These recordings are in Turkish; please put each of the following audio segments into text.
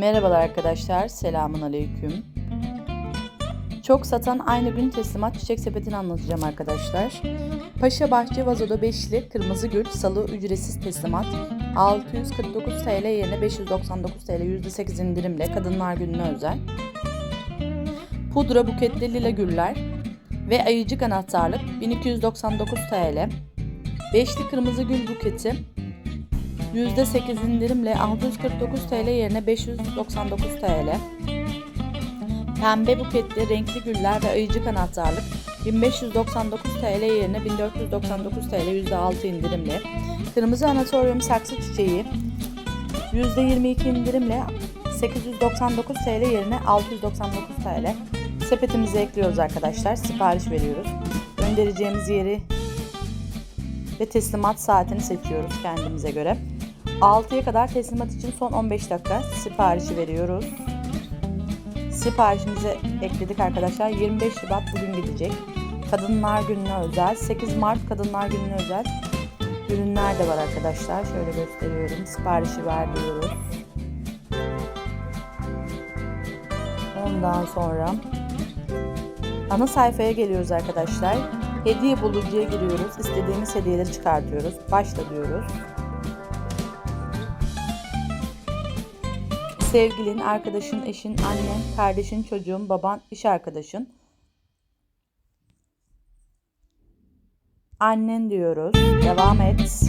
Merhabalar arkadaşlar, selamun aleyküm. Çok satan aynı gün teslimat çiçek sepetini anlatacağım arkadaşlar. Paşa Bahçe Vazoda Beşli Kırmızı Gül Salı ücretsiz teslimat 649 TL yerine 599 TL %8 indirimle Kadınlar Günü'ne özel. Pudra buketli lila güller ve ayıcık anahtarlık 1299 TL. Beşli kırmızı gül buketi %8 indirimle 649 TL yerine 599 TL. Pembe buketli renkli güller ve ayıcık anahtarlık 1599 TL yerine 1499 TL %6 indirimle. Kırmızı anatoryum saksı çiçeği %22 indirimle 899 TL yerine 699 TL. Sepetimize ekliyoruz arkadaşlar. Sipariş veriyoruz. Göndereceğimiz yeri ve teslimat saatini seçiyoruz kendimize göre. 6'ya kadar teslimat için son 15 dakika siparişi veriyoruz. Siparişimize ekledik arkadaşlar. 25 Şubat bugün gidecek. Kadınlar Günü'ne özel. 8 Mart Kadınlar Günü'ne özel ürünler de var arkadaşlar. Şöyle gösteriyorum. Siparişi ver diyoruz. Ondan sonra ana sayfaya geliyoruz arkadaşlar. Hediye bulucuya giriyoruz. İstediğimiz hediyeleri çıkartıyoruz. Başla diyoruz. Sevgilin, arkadaşın, eşin, annen, kardeşin, çocuğun, baban, iş arkadaşın. Annen diyoruz. Devam et.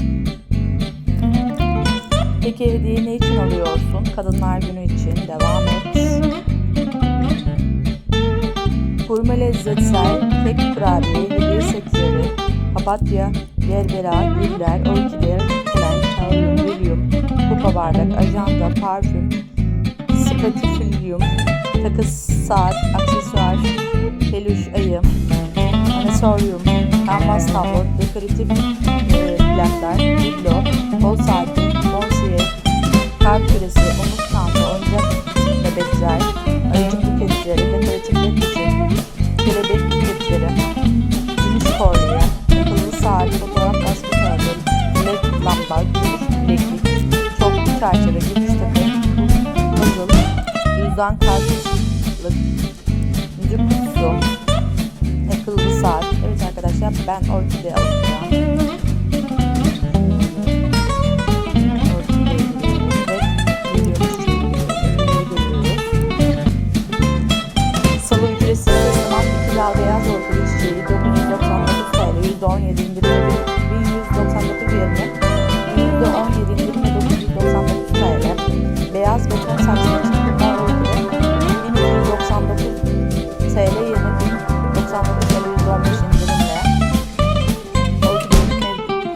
Peki hediyeyi ne için alıyorsun? Kadınlar günü için. Devam et. Hurma lezzetsel, tek kurabiye, hediye setleri, papatya, gerbera, güller, orkideler, kağıt, lilyum, kupa bardak, ajanda, parfüm, spatifilium, takı saat, aksesuar, peluş ayı, anasoryum, kanvas tablo, dekoratif e, plaklar, biblo, kol saati, bonsiye, kart küresi, omuz çanta, oyuncak bebekler, ayıcık buketleri, dekoratif bebekçi, kelebek kutusu, akıllı saat. Evet arkadaşlar ben orkide alacağım.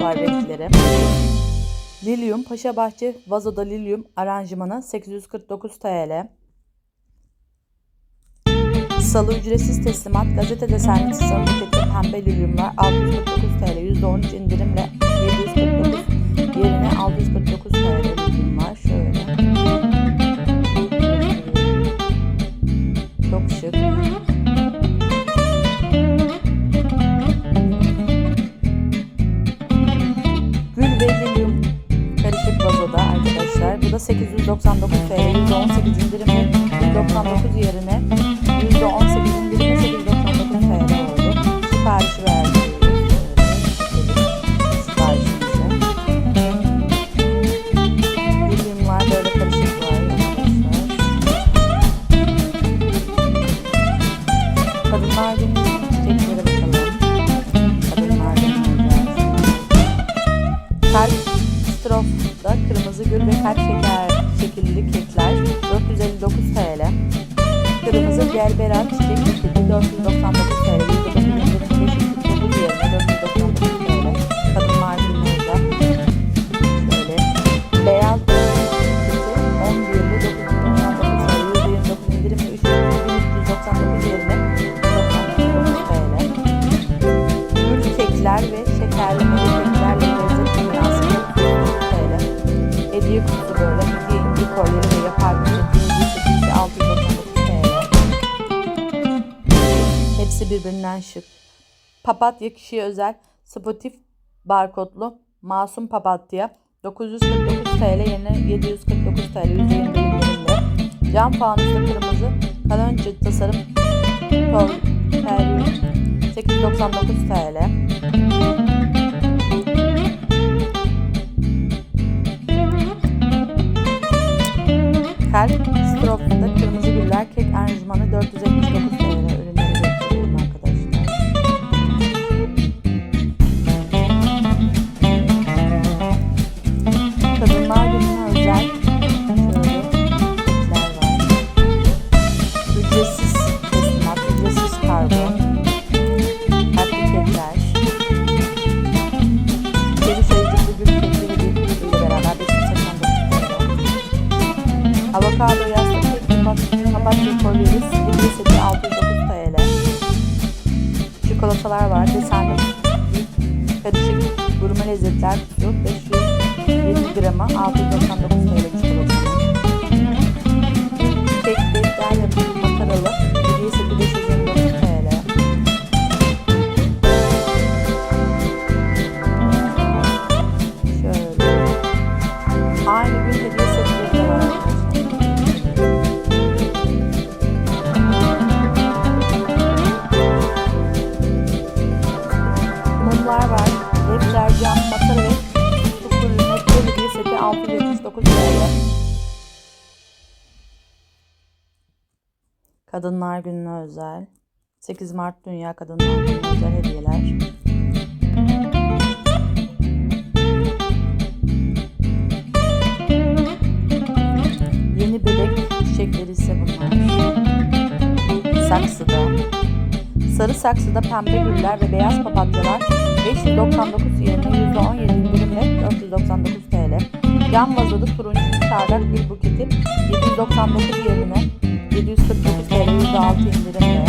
Var renkleri. Lilyum Paşa Bahçe Vazoda Lilyum aranjmanı 849 TL. Salı ücretsiz teslimat gazete desenli tasarım pembe lilyumlar 649 TL %13 indirimle 899 TL %18 indirimle 199 yerine kırmızı gül ve kalp şeker şekilli kekler 459 TL. Kırmızı gerberat çiçek paketi 499 TL. Kolyeleri ve yapar sepeti 699 TL. Hepsi birbirinden şık. Papatya kişiye özel spotif barkodlu masum papatya 949 TL yerine 749 TL %20 indirimle. Cam fanuslu kırmızı kalonca tasarım Tol Perun 899 TL. Kalp strofunda kırmızı güller kek aranjmanı 479 papatya kolyesi hediye seti 609 TL. Çikolatalar var. Desenli karışık gurme lezzetler kutu 520 grama 699 TL çikolatanın. Kadınlar Günü'ne özel. 8 Mart Dünya Kadınlar Günü'ne özel hediyeler. Yeni bebek çiçekleri ise bunlar. Saksıda. Sarı saksıda pembe güller ve beyaz papatyalar 599 yerine %17 indirimle 499 TL. Yan vazoda turuncu çardak gül buketi 799 yerine 749 TL %6 indirimle.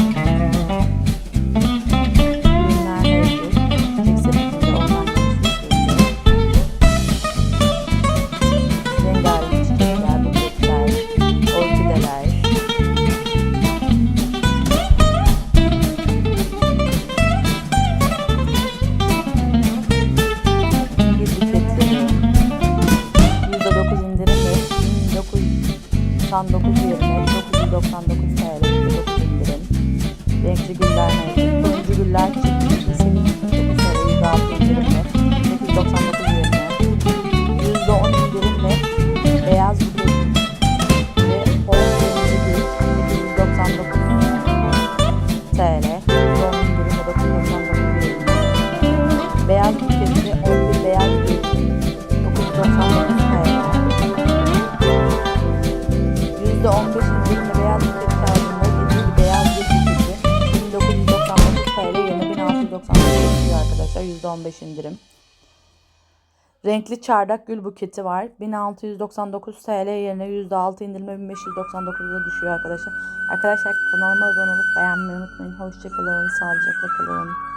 Ürünler Turuncu güller çiftlikli 899 TL %6 indirimle 899 yerine %10 indirimle beyaz buket ve kırmızı gül 899 TL. %10 indirimle 999 yerine beyaz 11 %15 indirim. Renkli çardak gül buketi var. 1699 TL yerine %6 indirimle 1599'a düşüyor arkadaşlar. Arkadaşlar kanalıma abone olup beğenmeyi unutmayın. Hoşçakalın, sağlıcakla kalın.